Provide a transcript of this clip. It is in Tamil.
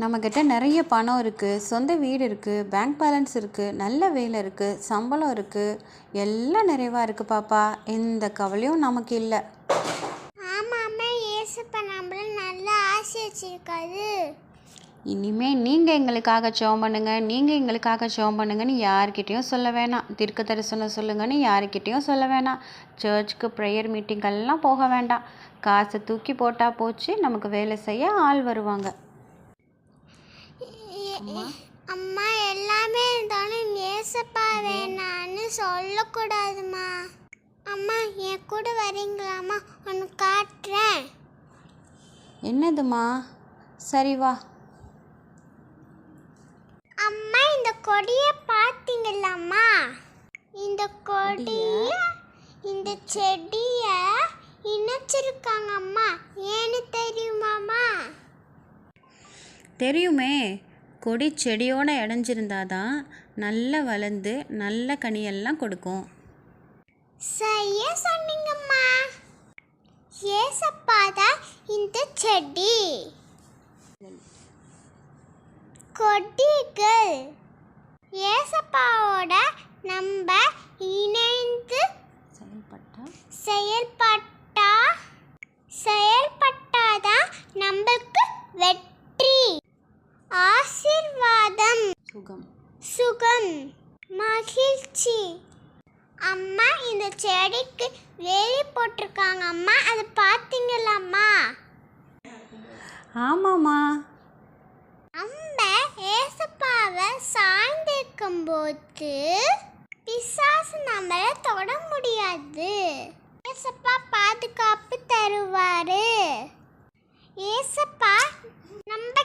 நம்மக்கிட்ட நிறைய பணம் இருக்குது சொந்த வீடு இருக்குது பேங்க் பேலன்ஸ் இருக்குது நல்ல வேலை இருக்குது சம்பளம் இருக்குது எல்லாம் நிறைவாக இருக்குது பாப்பா. எந்த கவலையும் நமக்கு இல்லை. ஆமாம்மா ஏசப்பா நம்மள நல்ல ஆசை வச்சிருக்காரு. இனிமேல் நீங்கள் எங்களுக்காக ஜெபம் பண்ணுங்க நீங்கள் எங்களுக்காக ஜெபம் பண்ணுங்கன்னு யார்கிட்டயும் சொல்ல வேணாம். தீர்க்க தரிசனம் சொல்லுங்கன்னு யார்கிட்டயும் சொல்ல வேணாம். சர்ச்சுக்கு ப்ரேயர் மீட்டிங்கெல்லாம் போக வேண்டாம். காசை தூக்கி போட்டால் போச்சு நமக்கு வேலை செய்ய ஆள் வருவாங்க. அம்மா? எல்லாமே இருந்தாலும் ஏசப்பா வேணான்னு சொல்லக்கூடாதும்மா அம்மா என் கூட வரீங்களாம்மா? ஒன்று காட்டுறேன். என்னதுமா சரி வா. அம்மா இந்த கொடியை பார்த்தீங்களாம்மா இந்த கொடிய இந்த செடிய இணைச்சிருக்காங்க அம்மா ஏன்னு தெரியுமாம்மா? தெரியுமே. கொடி செடியோடு இடைஞ்சிருந்தாதான் நல்லா வளர்ந்து நல்ல கனியெல்லாம் கொடுக்கும். சரியா சொன்னீங்கம்மா. ஏசப்பா தான் இந்த செடி. கொடிகள். ஏசப்பாவோட நம்ம இணைந்து செயல்பட்டா செயல்பட்டா சுகம் சுகம் மகிழ்ச்சி அம்மா இந்த செடிக்கு வேலி போட்டிருக்காங்க அம்மா அதை பார்த்தீங்களாம்மா ஆமாம்மா நம்ம ஏசப்பாவை சாய்ந்திருக்கும் போது பிசாசு நம்மளை தொட முடியாது ஏசப்பா பாதுகாப்பு தருவாரு ஏசப்பா நம்ம